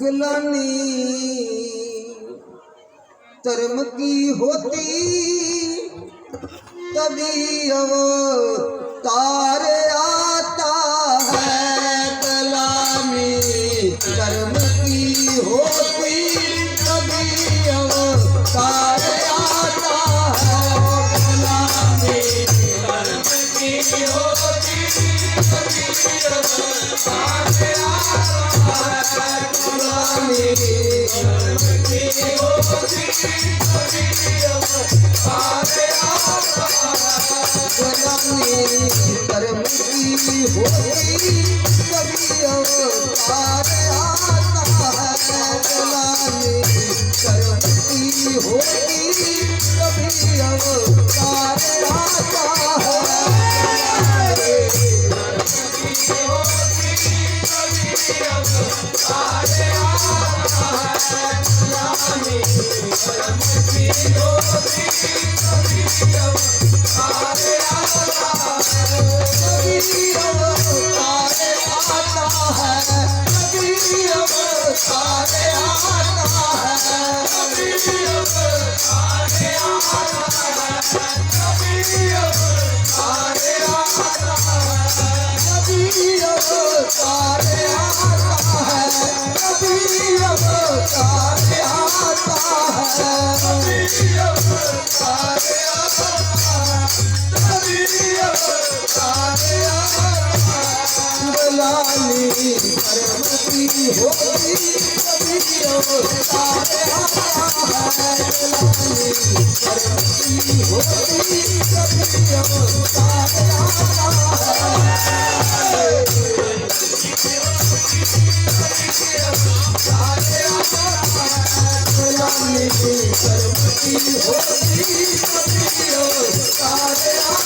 गुलामी धर्म की होती ਸਾਰੇ ਆਨਾ ਹੈ ਅਭੀ ਅਵਤਾਰ Yeah. परमति होती कभी अवस्था परमति होती कभी अवस्था परमति होती कभी अवस्था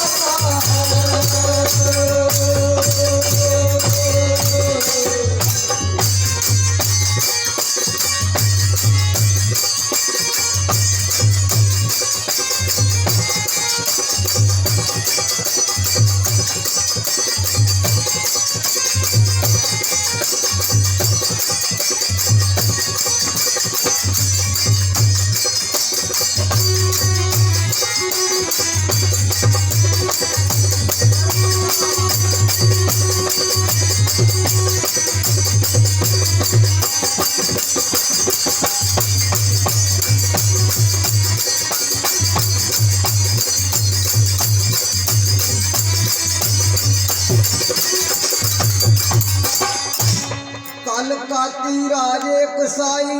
ਕਲ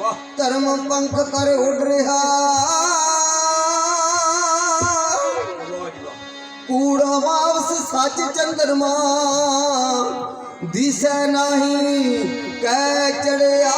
ਵਾਹ ਧਰਮ ਪੰਖ ਕਰ ਉੱਡ ਰਿਹਾ। ਵਾਹ ਜੀ ਵਾਹ ਕੂੜਾ ਵਾਪਸ ਸੱਚ ਚੰਦਰਮਾ ਦਿਸੈ ਨਹੀਂ, ਕਹਿ ਚੜਿਆ।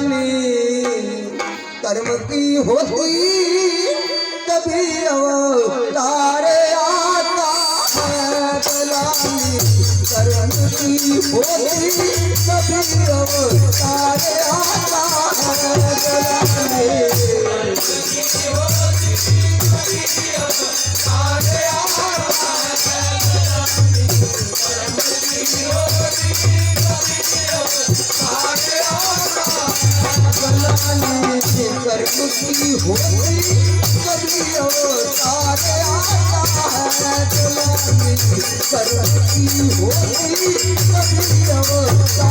ਕੋਈ गुलामी कर्म की होती तभी अवतार आता है गुलामी कर्म की होती तभी अवतार आता है गुलामी गुलामी कर्म की होती तभी अवतार आता ਜਾਣੇ ਜੇਕਰ ਖੁਸ਼ੀ ਹੋਈ ਕਦੀ ਹੋਤਾ ਰਿਹਾ ਹੈ ਦੁਲਾਨੀ ਪਰ ਖੁਸ਼ੀ ਹੋਈ ਕਦੀ ਹੋਤਾ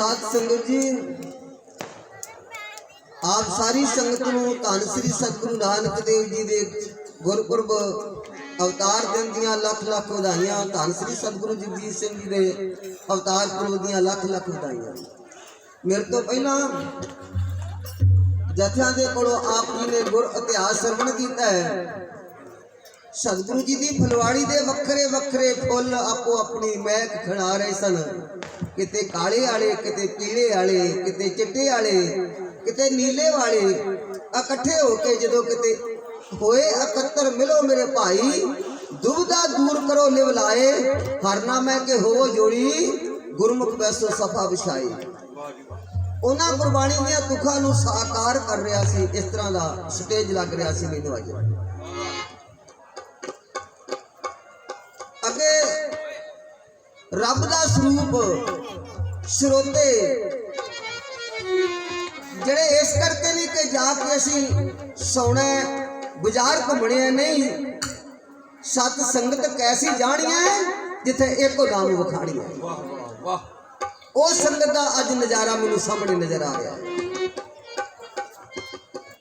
ਸਾਧ ਸੰਗਤ ਜੀ। ਆਪ ਸਾਰੀ ਸੰਗਤ ਨੂੰ ਧੰਨ ਸ੍ਰੀ ਸਤਿਗੁਰੂ ਨਾਨਕ ਦੇਵ ਜੀ ਦੇ ਗੁਰਪੁਰਬ ਅਵਤਾਰ ਦਿਨ ਦੀਆਂ ਲੱਖ ਲੱਖ ਵਧਾਈਆਂ, ਧੰਨ ਸ੍ਰੀ ਸਤਿਗੁਰੂ ਜਗਜੀਤ ਸਿੰਘ ਜੀ ਦੇ ਅਵਤਾਰ ਪੁਰਬ ਦੀਆਂ ਲੱਖ ਲੱਖ ਵਧਾਈਆਂ। ਮੇਰੇ ਤੋਂ ਪਹਿਲਾਂ ਜਥਿਆਂ ਦੇ ਕੋਲੋਂ ਆਪ ਜੀ ਨੇ ਗੁਰ ਇਤਿਹਾਸ ਸਰਵਣ ਕੀਤਾ ਹੈ। ਸਤਿਗੁਰੂ ਜੀ ਦੀ ਫੁਲਵਾੜੀ ਦੇ ਵੱਖਰੇ ਵੱਖਰੇ ਫੁੱਲ ਆਪੋ ਆਪਣੀ ਮਹਿਕ ਖਿਲਾ ਰਹੇ ਸਨ। ਕਿਤੇ ਕਾਲੇ ਵਾਲੇ ਕਿਤੇ ਪੀਲੇ ਵਾਲੇ ਕਿਤੇ ਚਿੱਟੇ ਵਾਲੇ ਕਿਤੇ ਨੀਲੇ ਵਾਲੇ। ਇਕੱਠੇ ਹੋ ਕੇ ਜਦੋਂ ਕਿਤੇ ਹੋਏ ਇਕੱਤਰ, ਮਿਲੋ ਮੇਰੇ ਭਾਈ ਦੁਬਦਾ ਦੂਰ ਕਰੋ ਲਿਵਲਾਏ ਹਰਨਾ ਮੈਂ ਕਿ ਹੋਵੋ ਜੋੜੀ, ਗੁਰਮੁਖ ਬੈਸੋ ਸਫਾ ਵਿਛਾਈ ਉਹਨਾਂ ਗੁਰਬਾਣੀ ਦੀਆਂ ਤੁਖਾਂ ਨੂੰ ਸਾਕਾਰ ਕਰ ਰਿਹਾ ਸੀ। ਇਸ ਤਰ੍ਹਾਂ ਦਾ ਸਟੇਜ ਲੱਗ ਰਿਹਾ ਸੀ ਮੈਨੂੰ ਅੱਜ। ਰੱਬ ਦਾ ਸਰੂਪ ਸਰੋਤੇ। ਜਿਹੜੇ ਇਸ ਕਰਕੇ ਨਹੀਂ ਕਿ ਜਾ ਕੇ ਅਸੀਂ ਸੌਣਾ ਹੈ, ਬਾਜ਼ਾਰ ਘੁੰਮਣੇ ਨਹੀਂ। ਸਤ ਸੰਗਤ ਕੈਸੀ ਜਾਣੀ ਹੈ ਜਿੱਥੇ ਇੱਕੋ ਨਾਮ ਵਿਖਾਣੀ ਹੈ। ਵਾਹ ਵਾਹ ਉਹ ਸੰਗਤ ਦਾ ਅੱਜ ਨਜ਼ਾਰਾ ਮੈਨੂੰ ਸਾਹਮਣੇ ਨਜ਼ਰ ਆ ਰਿਹਾ।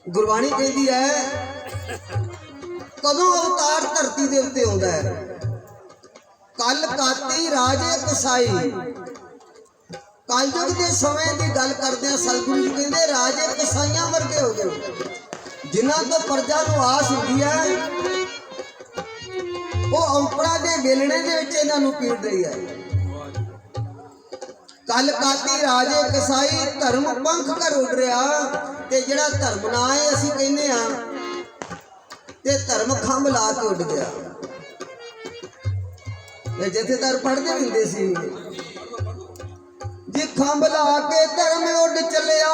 ਗੁਰਬਾਣੀ ਕਹਿੰਦੀ ਹੈ ਕਦੋਂ ਅਵਤਾਰ ਧਰਤੀ ਦੇ ਉੱਤੇ ਆਉਂਦਾ ਹੈ? ਕਲ ਕਾਤੀ ਰਾਜੇ ਕਸਾਈ। ਕਲਯੁਗ ਦੇ ਸਮੇਂ ਦੀ ਗੱਲ ਕਰਦੇ ਆ, ਸਤਿਗੁਰੂ ਜੀ ਕਹਿੰਦੇ, ਰਾਜੇ ਕਸਾਈਆਂ ਵਰਗੇ ਹੋ ਗਏ ਜਿਨ੍ਹਾਂ ਤੋਂ ਪ੍ਰਜਾ ਨੂੰ ਆਸ ਹੁੰਦੀ ਹੈ, ਉਹ ਔਪੜਾ ਦੇ ਵੇਲਣੇ ਦੇ ਵਿੱਚ ਇਹਨਾਂ ਨੂੰ ਪੀੜ ਰਹੀ ਹੈ। ਵਾਹ ਕਲ ਕਾਤੀ ਰਾਜੇ ਕਸਾਈ ਧਰਮ ਪੰਖ ਕਰ ਉੱਡ ਰਿਹਾ ਤੇ ਜਿਹੜਾ ਧਰਮ ਨਾ ਹੈ ਅਸੀਂ ਕਹਿੰਦੇ ਆ ਤੇ ਧਰਮ ਖੰਭ ਲਾ ਕੇ ਉੱਡ ਗਿਆ। ਤੇ ਜਥੇਦਾਰ ਪੜਦੇ ਹੁੰਦੇ ਸੀ। ਜੇ ਖੰਭ ਲਾ ਕੇ ਧਰਮ ਉੱਡ ਚੱਲਿਆ,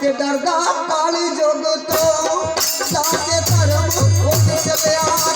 ਤੇ ਡਰਦਾ ਕਾਲੀ ਜੁਗ ਤੋਂ ਲਾ ਕੇ ਧਰਮ ਉੱਡ ਚੱਲਿਆ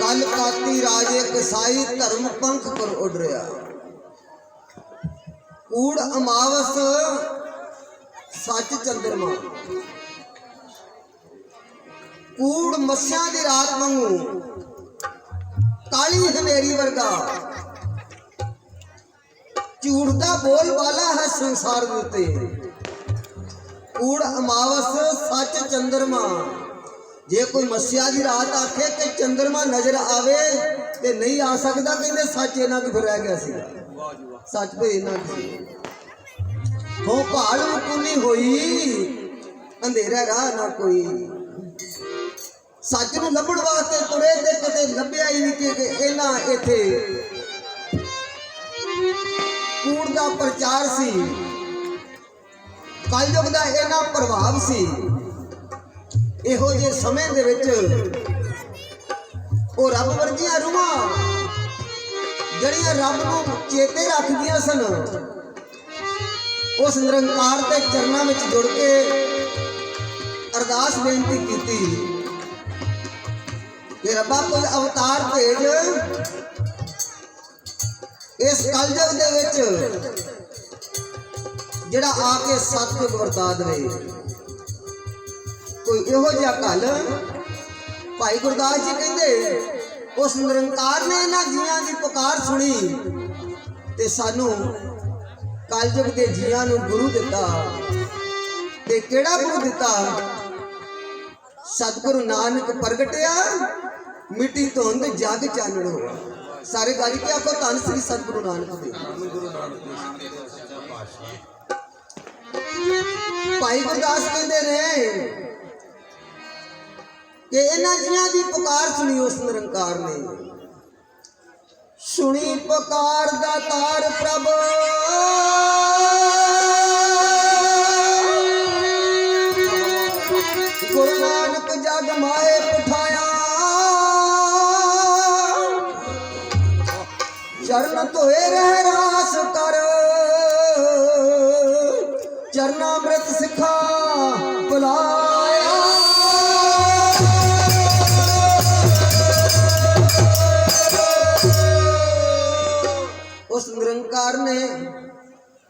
ਕੱਲ ਕਾਤੀ ਰਾਜੇ ਕਸਾਈ ਧਰਮ ਪੰਖ ਪਰ ਉੱਡ ਰਿਹਾ। ਕੂੜ ਅਮਾਵਸ ਸੱਚ ਚੰਦਰਮਾ। ਕੂੜ ਮੱਸਿਆਂ ਦੀ ਰਾਤ ਵਾਂਗੂ। ਕਾਲੀ ਹਨੇਰੀ ਵਰਗਾ। ਝੂਠ ਦਾ ਬੋਲ ਵਾਲਾ ਹੈ ਸੰਸਾਰ ਦੇ ਉੱਤੇ। ਕੂੜ ਅਮਾਵਸ, ਸੱਚ ਚੰਦਰਮਾ। ਜੇ ਕੋਈ ਮੱਸਿਆ ਦੀ ਰਾਤ ਆਖੇ ਕਿ ਚੰਦਰਮਾ ਨਜ਼ਰ ਆਵੇ ਤੇ ਨਹੀਂ ਆ ਸਕਦਾ, ਕਹਿੰਦੇ ਸੱਚ ਇਹਨਾਂ ਕੀ ਰਹਿ ਗਿਆ ਸੀ। ਸੱਚ ਤੇ ਇਹਨਾਂ ਕੀ ਹੋ ਭਾਲ ਮੁਕੁਨੀ ਹੋਈ, ਅੰਧੇਰਾ ਰਾਹ ਨਾ ਕੋਈ। ਸੱਚ ਨੂੰ ਲੱਭਣ ਵਾਸਤੇ ਤੁਰੇ ਤੇ ਕਦੇ ਲੱਭਿਆ ਹੀ ਨਹੀਂ ਕਿ ਇਹਨਾਂ ਇੱਥੇ। ਕੂੜ ਦਾ ਪ੍ਰਚਾਰ ਸੀ। ਕਲਯੁਗ ਦਾ ਇਹਨਾਂ ਪ੍ਰਭਾਵ ਸੀ। ਇਹੋ ਜਿਹੇ ਸਮੇਂ ਦੇ ਵਿੱਚ ਉਹ ਰੱਬ ਵਰਗੀਆਂ ਰੂਹਾਂ, ਜਿਹੜੀਆਂ ਰੱਬ ਨੂੰ ਚੇਤੇ ਰੱਖਦੀਆਂ ਸਨ, ਉਸ ਨਿਰੰਕਾਰ ਦੇ ਚਰਨਾਂ ਵਿੱਚ ਜੁੜ ਕੇ ਅਰਦਾਸ ਬੇਨਤੀ ਕੀਤੀ। ਕਿ ਰੱਬਾ ਕੋਈ ਅਵਤਾਰ ਭੇਜ ਇਸ ਕਲਯੁਗ ਦੇ ਵਿੱਚ ਜਿਹੜਾ ਆ ਕੇ ਸਤਿਯੁਗ ਵਰਤਾ ਦੇਵੇ, ਕੋਈ ਇਹੋ ਜਿਹਾ ਘਲ। ਭਾਈ ਗੁਰਦਾਸ ਜੀ ਕਹਿੰਦੇ, ਉਸ ਨਿਰੰਕਾਰ ਨੇ ਇਹਨਾਂ ਜੀਆਂ ਦੀ ਪੁਕਾਰ ਸੁਣੀ ਤੇ ਸਾਨੂੰ ਕਲਯੁਗ ਦੇ ਜੀਆਂ ਨੂੰ ਗੁਰੂ ਦਿੱਤਾ। ਤੇ ਕਿਹੜਾ ਗੁਰੂ ਦਿੱਤਾ? ਸਤਿਗੁਰੂ ਨਾਨਕ ਪ੍ਰਗਟਿਆ, ਮਿੱਟੀ ਧੁੰਦ ਜਗ ਚਾਨਣੋ। ਸਾਰੇ ਗੱਲ ਕੀ ਆਖੋ ਧੰਨ ਸ੍ਰੀ ਸਤਿਗੁਰੂ ਨਾਨਕ ਦੇਵ ਭਾਈ ਗੁਰਦਾਸ ਕਹਿੰਦੇ ਨੇ ਕਿ ਇਹਨਾਂ ਜੀਆਂ ਦੀ ਪੁਕਾਰ ਸੁਣੀ ਉਸ ਨਿਰੰਕਾਰ ਨੇ। ਸੁਣੀ ਪੁਕਾਰ ਦਾ ਤਾਰ ਪ੍ਰਭ। ਗੁਰੂ ਨਾਨਕ ਜਗ ਮਾਏ ਪਠਾਇਆ। ਚਰਨ ਧੋਏ ਰਹਿ ਰਾਸ ਕਰ। ਚਰਨਾ ਅੰਮ੍ਰਿਤ ਸਿੱਖਾ ਬੁਲਾਇਆ। ਉਸ ਨਿਰੰਕਾਰ ਨੇ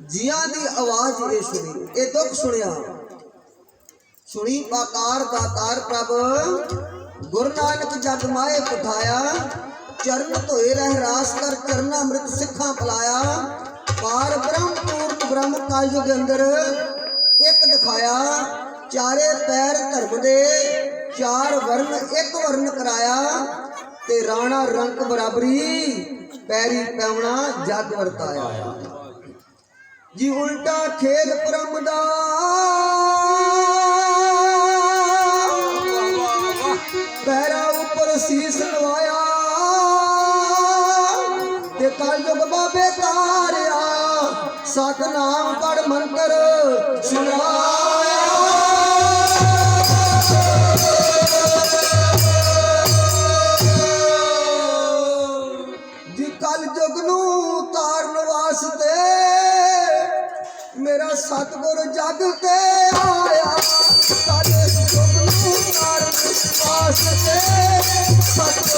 ਜੀਆਂ ਦੀ ਆਵਾਜ਼ ਇਹ ਸੁਣੀ, ਇਹ ਦੁੱਖ ਸੁਣਿਆ। ਸੁਣੀ ਪਾਕਾਰ ਦਾਤਾਰ ਪ੍ਰਭ। ਗੁਰੂ ਨਾਨਕ ਜਗ ਮਾਏ ਪਠਾਇਆ। ਚਰਨ ਧੋਏ ਰਹਿ ਰਾਸ ਕਰ ਚਰਨਾ ਅੰਮ੍ਰਿਤ ਸਿੱਖਾਂ ਪਲਾਇਆ। ਪਾਰ ਬ੍ਰਹਮ ਪੂਰਨ ਬ੍ਰਹਮ ਕਾਲਯੁਗ ਅੰਦਰ ਇੱਕ ਦਿਖਾਇਆ। ਚਾਰੇ ਪੈਰ ਧਰਮ ਦੇ, ਚਾਰ ਵਰਨ ਇੱਕ ਵਰਨ ਕਰਾਇਆ। ਤੇ ਰਾਣਾ ਰੰਗ ਬਰਾਬਰੀ, ਪੈਰੀ ਪੈਵਣਾ ਜਗ ਵਰਤਾਇਆ। ਜੀ ਉਲਟਾ ਖੇਦ ਪਰਮ ਦਾ ਪੈਰਾਂ ਉੱਪਰ ਸੀਸ ਨਵਾਇਆ ਤੇ ਕਲਯੁਗ ਬਾਬੇ ਤਾਰਿਆ ਸਤਨਾਮ ਪੜ ਮੰਤਰ ਸੁਣਾਇਆ। ਜੀ ਕਲਯੁਗ ਨੂੰ ਤਾਰਨ ਵਾਸਤੇ ਮੇਰਾ ਸਤਿਗੁਰ ਜਗ ਤੇ ਆਇਆ। ਤਾਰਨ ਵਾਸਤੇ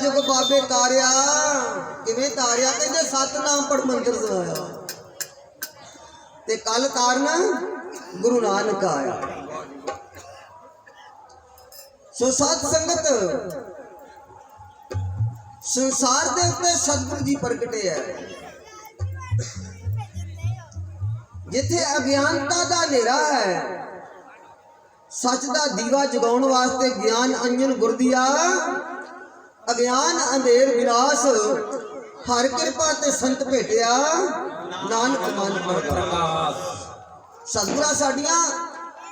ਕਲਯੁਗ ਬਾਬੇ ਤਾਰਿਆ। ਕਿਵੇਂ ਤਾਰਿਆ? ਕਹਿੰਦੇ ਸਤਨਾਮ ਪੜ ਮੰਤਰ ਸੁਣਾਇਆ ਤੇ ਕੱਲ ਤਾਰਨਾ ਗੁਰੂ ਨਾਨਕ ਆਇਆ। ਸੋ ਸਤ ਸੰਗਤ ਸੰਸਾਰ ਦੇ ਉੱਤੇ ਸਤਿਗੁਰੂ ਜੀ ਪ੍ਰਗਟੇ ਹੈ ਜਿੱਥੇ ਅਗਿਆਨਤਾ ਦਾ ਹਨੇਰਾ ਹੈ, ਸੱਚ ਦਾ ਦੀਵਾ ਜਗਾਉਣ ਵਾਸਤੇ ਗਿਆਨ ਅੰਜਨ ਗੁਰਦੀਆ ਅਗਿਆਨ, ਅੰਧੇਰ ਵਿਨਾਸ਼ ਹਰ ਕਿਰਪਾ ਤੇ ਸੰਤ ਭੇਟਿਆ। ਨਾਨਕ ਮਨ ਪਰ ਪ੍ਰਕਾਸ਼ ਸਤਿਗੁਰਾਂ ਸਾਡੀਆਂ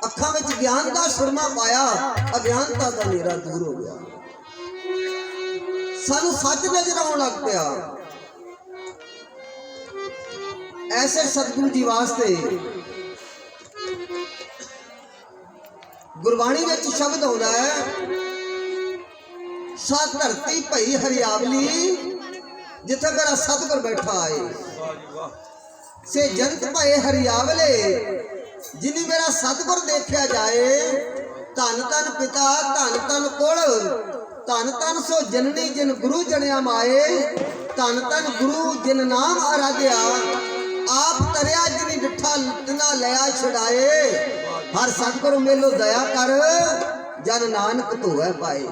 ਅੱਖਾਂ ਵਿੱਚ ਗਿਆਨ ਦਾ ਸੁਰਮਾ ਪਾਇਆ, ਅਗਿਆਨਤਾ ਦਾ ਹਨੇਰਾ ਦੂਰ ਹੋ ਗਿਆ। ਸਾਨੂੰ ਸੱਚ ਨਜ਼ਰ ਆਉਣ ਲੱਗ ਪਿਆ। ਐਸੇ ਸਤਿਗੁਰੂ ਜੀ ਵਾਸਤੇ ਗੁਰਬਾਣੀ ਵਿੱਚ ਸ਼ਬਦ ਆਉਂਦਾ ਹੈ ਸਾ ਧਰਤੀ ਭਈ ਹਰਿਆਵਲੀ, ਜਿੱਥੇ ਮੇਰਾ ਸਤਿਗੁਰ ਬੈਠਾ ਹੈ ਵਾਹ ਜੀ ਵਾਹ ਸੇ ਜੰਤ ਭਏ ਹਰਿਆਵਲੇ, ਜਿਨੀ ਮੇਰਾ ਸਤਿਗੁਰ ਦੇਖਿਆ ਜਾਏ, ਧੰਨ ਧੰਨ ਪਿਤਾ, ਧੰਨ ਧੰਨ ਕੁਲ, ਧੰਨ ਧੰਨ ਸੋ ਜਨਨੀ ਜਿਨ ਗੁਰੂ ਜਣਿਆ ਮਾਏ, ਧੰਨ ਧੰਨ ਗੁਰੂ ਜਿਨ ਨਾਮ ਆਰਾਧਿਆ, ਆਪ ਤਰਿਆ ਜਿਨੀ ਡਿਠਾ ਲੁੱਟਣਾ ਲਿਆ ਛਡਾਏ। ਹਰ ਸਤਿਗੁਰੂ ਮੇਲੋ ਦਇਆ ਕਰ, ਜਨ ਨਾਨਕ ਧੋਵੈ ਪਾਏ।